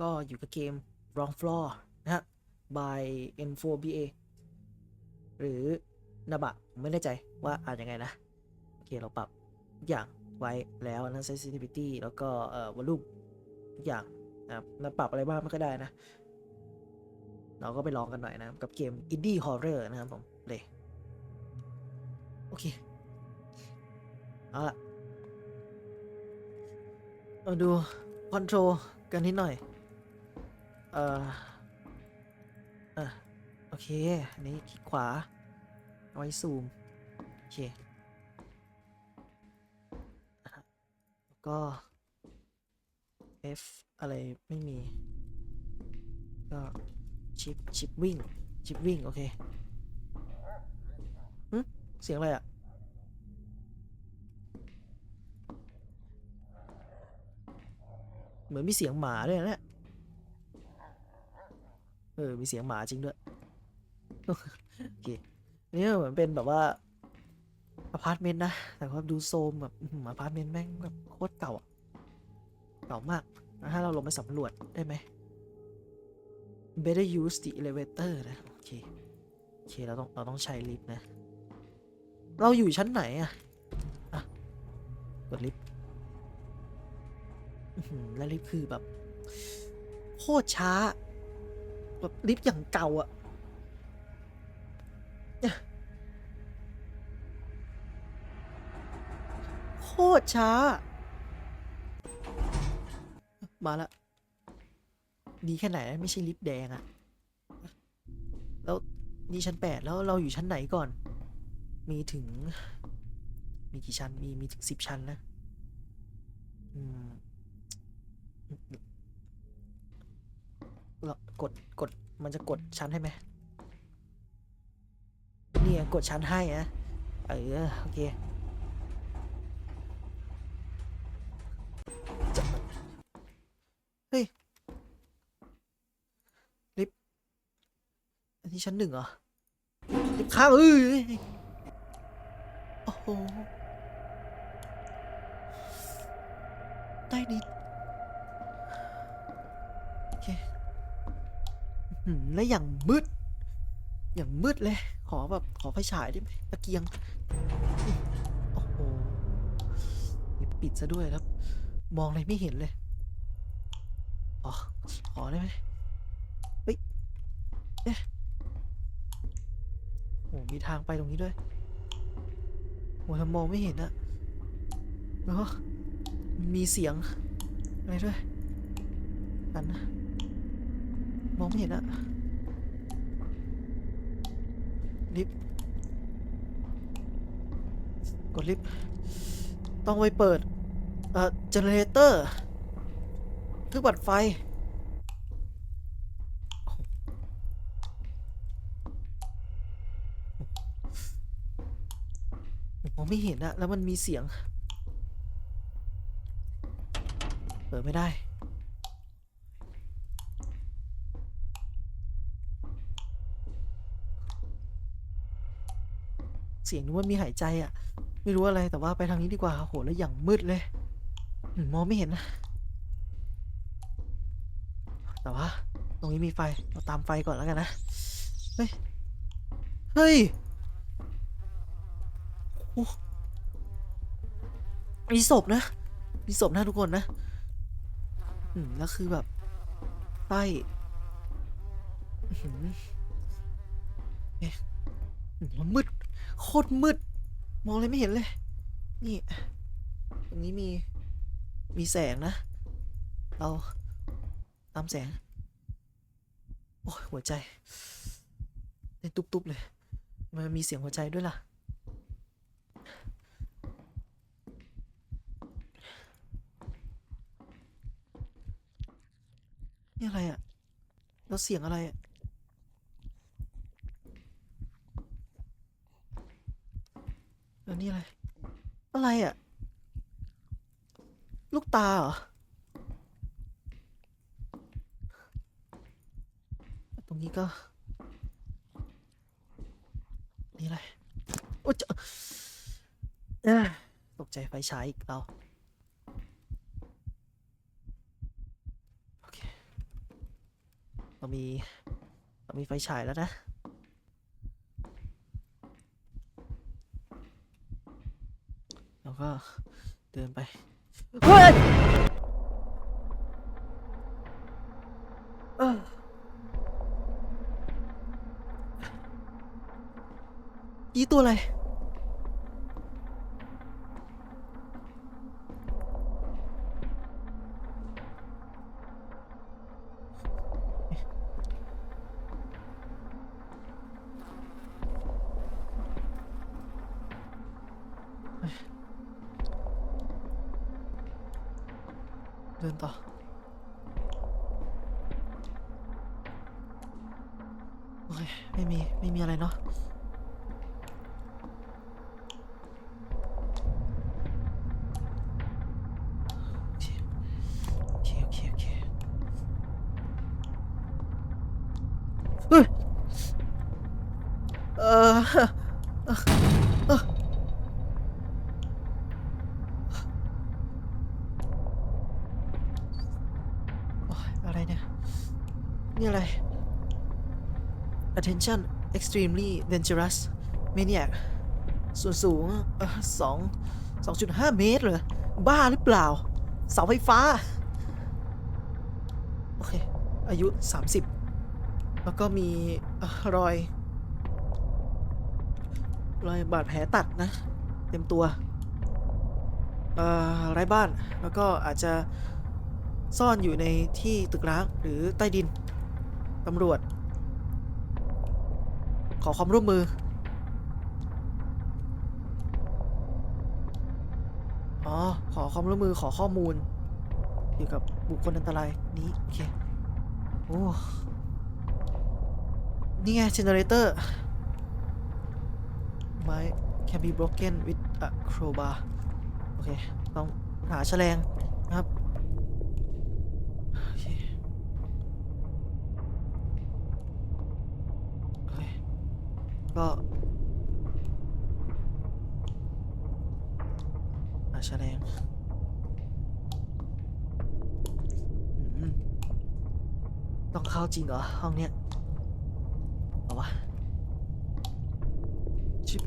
ก็อยู่กับเกม Wrong Floor นะฮะ by N4BA หรือนาบะผมไม่แน่ใจว่าอ่านยังไงนะ โอเคเราปรับทุกอย่างไว้แล้วนะ sensitivity แล้วก็เอ่อ volume ทุกอย่างนะครับแล้วปรับอะไรบ้างมันก็ได้นะ เราก็ไปลองกันหน่อยนะ กับเกม Indie Horror นะครับผมเลยโอเค เอาละมาดูคอนโทรลกันนิดหน่อย เอ่ออโอเค อันนี้คลิกขวา เอาไว้ซูม โอเค แล้วก็ F อะไรไม่มี ก็ชิปชิปวิ่ง ชิปวิ่ง โอเคหึเสียงอะไรอะเหมือนมีเสียงหมาด้วยนะ เออ มีเสียงหมาจริงด้วย โอเค นี่เหมือนเป็นแบบว่าอพาร์ตเมนต์นะ แต่ว่าดูโซมแบบอพาร์ตเมนต์แม่งแบบโคตรเก่าอะเก่ามากนะถ้าเราลงไปสำรวจได้ไหม better use the elevator นะ โอเค โอเค เราต้อง เราต้องใช้ลิฟต์นะ เราอยู่ชั้นไหนอะอะกดลิฟต์และลิฟต์คือแบบ โคตรช้า แบบลิฟต์อย่างเก่าอะโคตรช้า มาละดีแค่ไหนไม่ใช่ลิฟต์แดงอะแล้วนี่ชั้นแปดแล้วเราอยู่ชั้นไหนก่อน มีถึง มีกี่ชั้น มีมีถึงสิบชั้นนะ อืม กดกดมันจะกดชั้นให้ไหมเนี่ยกดชั้นให้อะเออโอเคเฮ้ยลิฟอันนี้ชั้นหนึ่งเหรอลิฟข้างเอ้ยโอ้โหใต้ดิน และอย่างมืด อย่างมืดเลย ขอแบบขอไฟฉายได้ไหมตะเกียง โอ้โหปิดซะด้วยครับ มองอะไรไม่เห็นเลยอ๋อขอได้ไหมเฮ้ยเอ๊ะโหมีทางไปตรงนี้ด้วยโหทำมองไม่เห็นอะแล้วมีเสียงอะไรด้วยกันนะ มองไม่เห็นอะลิฟกดลิฟต้องไปเปิด เอ่อเจเนเรเตอร์เครื่องปัดไฟมองไม่เห็นอะแล้วมันมีเสียง เปิดไม่ได้ สียงนึกว่ามีหายใจอะไม่รู้อะไรแต่ว่าไปทางนี้ดีกว่าโหแล้วอย่างมืดเลยมองไม่เห็นนะแต่ว่า ตรงนี้มีไฟเราตามไฟก่อนแล้วกันนะ เฮ้ย เฮ้ยมีศพนะ มีศพนะทุกคนนะอืมแล้วคือแบบใต้เอ๊ะมืด โคตรมืด มองอะไรไม่เห็นเลย นี่ ตรงนี้มี มีแสงนะ เราตามแสง โอ้ยหัวใจเต้นตุบๆเลย มันมีเสียงหัวใจด้วยล่ะ นี่อะไรอะ่ะ แล้วเสียงอะไรอะ่ะ แล้วนี่อะไร อะไรอะ ลูกตาเหรอ ตรงนี้ก็ นี่อะไร โอ้จาเอ้ยตกใจไฟฉายอีกเราเรามี เรามีไฟฉายแล้วนะ แล้ว ก็เดินไปเฮ้ยอีตัวอะไร เดินต่อ โอเค ไม่มี ไม่มีอะไรเนาะ โอเค โอเค โอเค โอเคเฮ้ย เออเอ่อเอ่อ โอ๊ยอะไรเนี่ย นี่อะไร attention extremely dangerous maniac ส่วนสูงสองสองจุดห้าเมตรเหรอ บ้าหรือเปล่า เสาไฟฟ้า โอเค อายุ 30 แล้วก็มีอรอย รอยบาดแผลตัดนะ เต็มตัวอ่อไร้บ้าน แล้วก็อาจจะซ่อนอยู่ในที่ตึกร้างหรือใต้ดิน ตำรวจ ขอความร่วมมืออ๋อขอความร่วมมือขอข้อมูลเกี่ยวกับบุคคลอันตรายนี้โอเคโอ้นี่ไง generator ไม้ can be broken with a crowbar โอเค ต้องหาแฉลงนะครับ โอเคโอเคก็อาแฉลงอืม ต้องเข้าจริงเหรอ ห้องเนี้ยเอาวะชิบ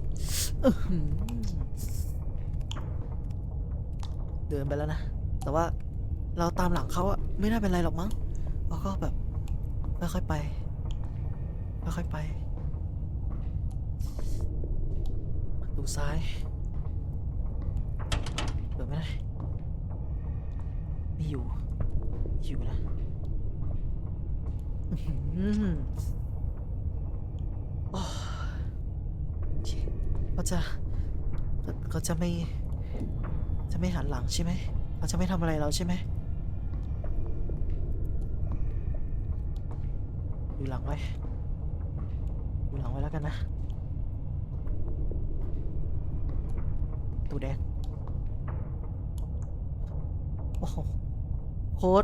เดินไปแล้วนะ แต่ว่าเราตามหลังเขาอะไม่น่าเป็นไรหรอกมั้งเราก็แบบค่อยๆไปค่อยๆไปประตูซ้ายเปิดไม่ได้ไม่อยู่อยู่นะ อื้อหือโอ้โอเคเขาจะเขาจะไม่ จะไม่หันหลังใช่ไหมเขาจะไม่ทำอะไรเราใช่ไหมอยู่หลังไว้อยู่หลังไว้แล้วกันนะตูแดงโอ้โหโค้ด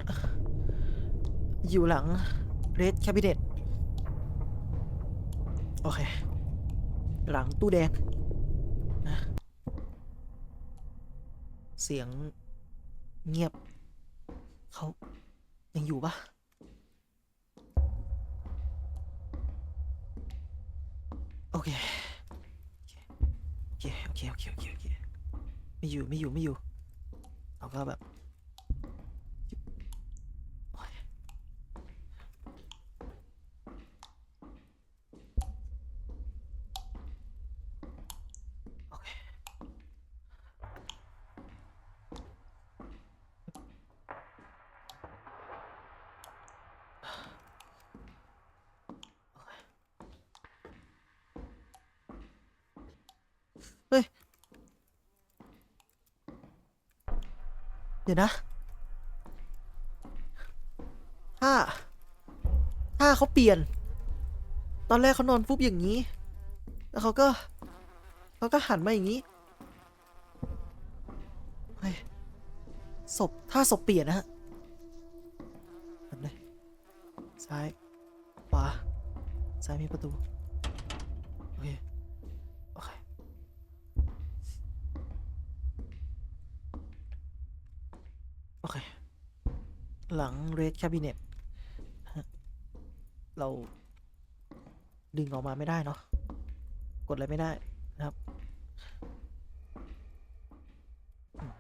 อยู่หลัง เรดแคบิเนตโอเค หลังตู้แดงนะเสียงเงียบ เขายังอยู่ปะโอเค โอเค โอเค โอเค โอเค โอเค ไม่อยู่ ไม่อยู่ ไม่อยู่ เราก็แบบโอ้ยโอเค เฮ้ย เดี๋ยวนะ ถ้า ถ้าเขาเปลี่ยน ตอนแรกเขานอนฟุบอย่างนี้ แล้วเขาก็ เขาก็หันมาอย่างนี้เฮ้ยศพถ้าศพเปลี่ยนนะฮะหันเลยซ้าย ขวา ซ้ายมีประตู หลังเรดแคบิเนตเราดึงออกมาไม่ได้เนาะกดอะไรไม่ได้นะครับอืม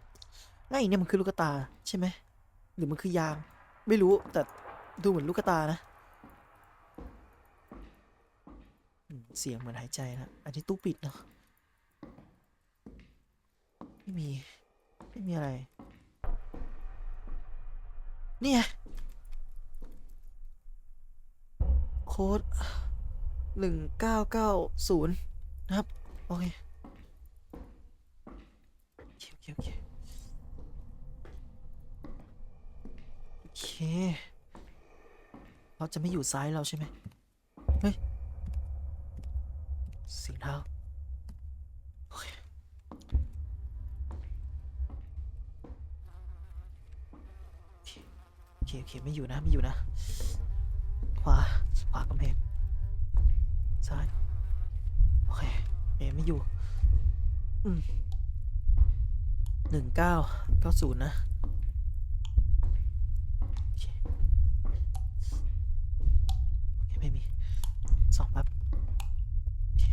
แล้วไอ้เนี่ยมันคือลูกตาใช่ไหมหรือมันคือยาง ไม่รู้แต่ดูเหมือนลูกตานะเสียงเหมือนหายใจนะอันนี้ตู้ปิดเนาะไม่มี ไม่มีอะไร เนี่ย โค้ดหนึ่งเก้าเก้าศูนย์นะครับ โอเคโอเคโอเคโอเคโอเคเราจะไม่อยู่ซ้ายเราใช่ไหมเฮ้ยเสียงเท้าโอเคโอเค โอ เคไม่อยู่นะไม่อยู่นะ ขวาขวากำแพงซ้ายโอเคเอไม่อยู่อืมหนึ่งเก้าเก้าศูนย์นะโอเคไม่มีสองแป๊บโอเค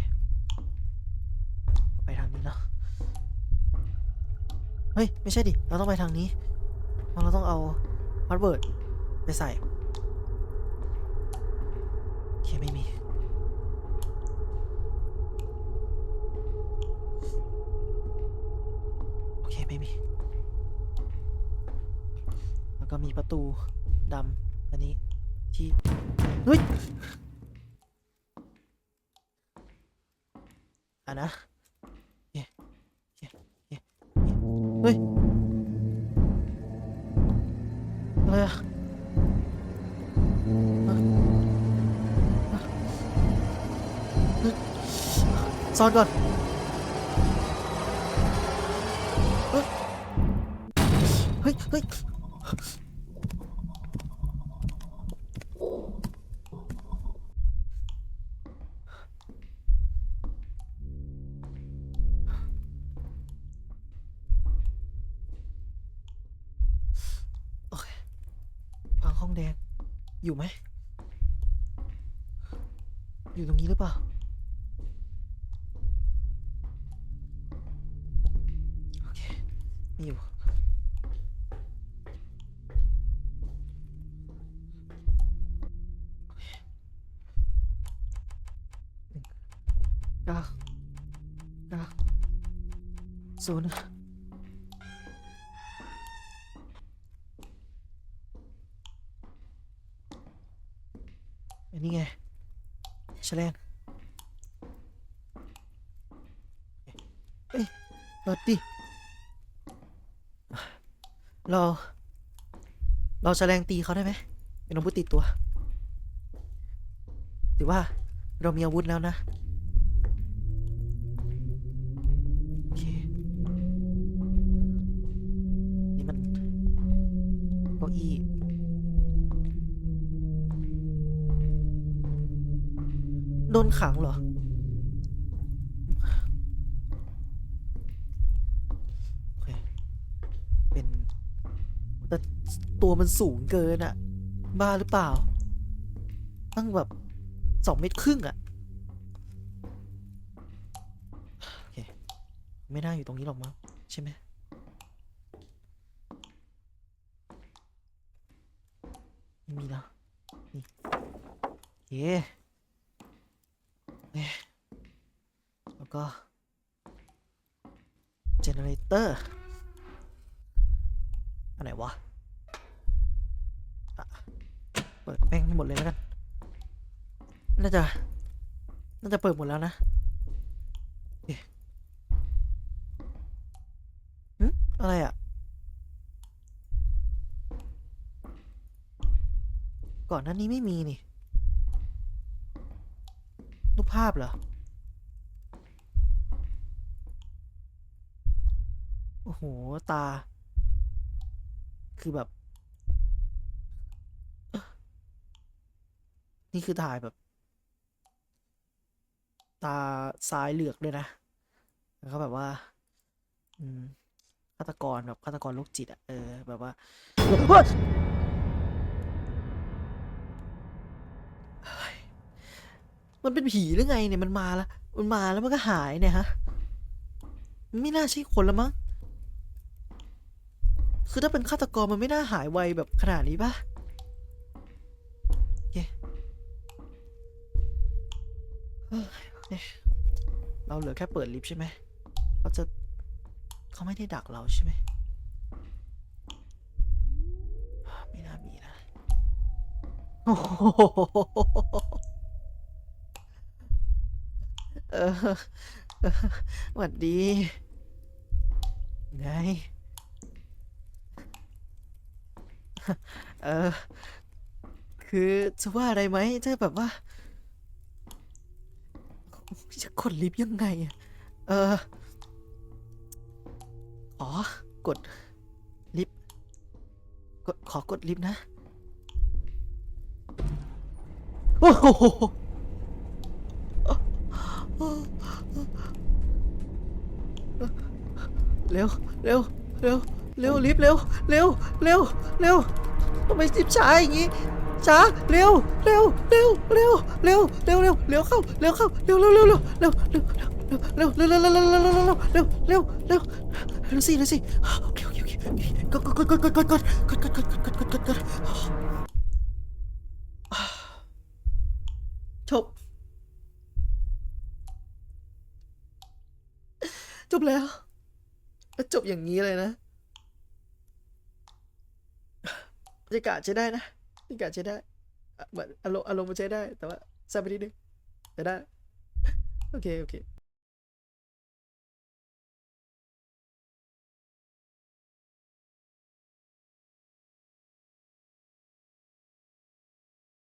ไปทางนี้เนาะเฮ้ย ไม่ใช่ดิ เราต้องไปทางนี้ เราะเราต้องเอาพาสเวิร์ด ไปใส่โอเคไม่มี โอเคไม่มี แล้วก็มีประตูดำอันนี้ที่เฮ้ยอะนะเคโอเคโอเคเฮ้ยอะไรอะ ซ่อนก่อนเฮ้ยเฮ้ยโอเคห้องแดงอยู่ไหม อยู่ตรงนี้หรือเปล่า เก้าเก้าศูนย์อันนี้ไงแฉลงเอ้ยเปิดดิเรา เราแฉลงตีเขาได้ไหมเป็นอาวุธติดตัว ถือว่าเรามีอาวุธแล้วนะ ดนขังเหรอ เป็น แต่ตัวมันสูงเกินอะบ้าหรือเปล่า ตั้งแบบสองเมตรครึ่งอะโอเค ไม่น่าอยู่ตรงนี้หรอกมั้งใช่ไหมมีแล้วนี่เคเอ๊ะ แล้วก็เจเนเรเตอร์อันไหนวะะเปิดแม่งให้หมดเลยแล้วกัน น่าจะ น่าจะเปิดหมดแล้วนะอเคหึอะไรอะ ก่อนหน้านี้ไม่มีนี่ ปภาพเหรอ โอ้โห ตา คือแบบ นี่คือถ่ายแบบ ตาซ้ายเหลือกด้วยนะ แล้วก็แบบว่า อืมฆาตกรแบบฆาตกรโรคจิตอะเออ แบบว่า มันเป็นผีหรือไงเนี่ยมันมาล้วมันมาแล้วมันก็หายเนี่ยฮะมันไม่น่าใช่คนละมั้งคือถ้าเป็นฆาตกรมันไม่น่าหายไวแบบขนาดนี้ปะโอเคเฮ้ยเนี่ยเราเหลือแค่เปิดลิฟต์ใช่ไหมเขาจะเขาไม่ได้ดักเราใช่ไหมไม่น่ามีนะโอ้โหเออเออหวัดดี ไง เออ คือจะว่าอะไรไหมถ้าแบบว่า จะกดลิฟต์ยังไงอะเออ อ๋อ กดลิฟต์ กด ขอกดลิฟต์นะ โอ้โห เร็ว เร็ว เร็ว เร็วลิฟต์เร็ว เร็ว เร็ว เร็วทำไมลิฟต์ช้าอย่างงี้ ช้า เร็ว เร็ว เร็ว เร็ว เร็ว เร็ว เร็ว เร็วเข้า เร็วเข้า เร็วเร็วเร็วเร็วเร็วเร็วเร็วเร็วเร็วเร็วเร็วเร็วเร็วเร็วเร็วเร็วเร็วเร็วเร็วสิเร็วสิโอเคโอเคโอเคกดกดกดกดกดกดกดกดกดกดกดกดกดกดจบ จ บแล้ว แล้วจบอย่างนี้เลยนะบรรยากาศใช้ได้นะบรรยากาศใช้ได้อะเหมือนอารมณ์อารมณ์มันใช้ได้ แต่ว่าแซ่บไปนิดนึงแต่ได้ โอเค โอเค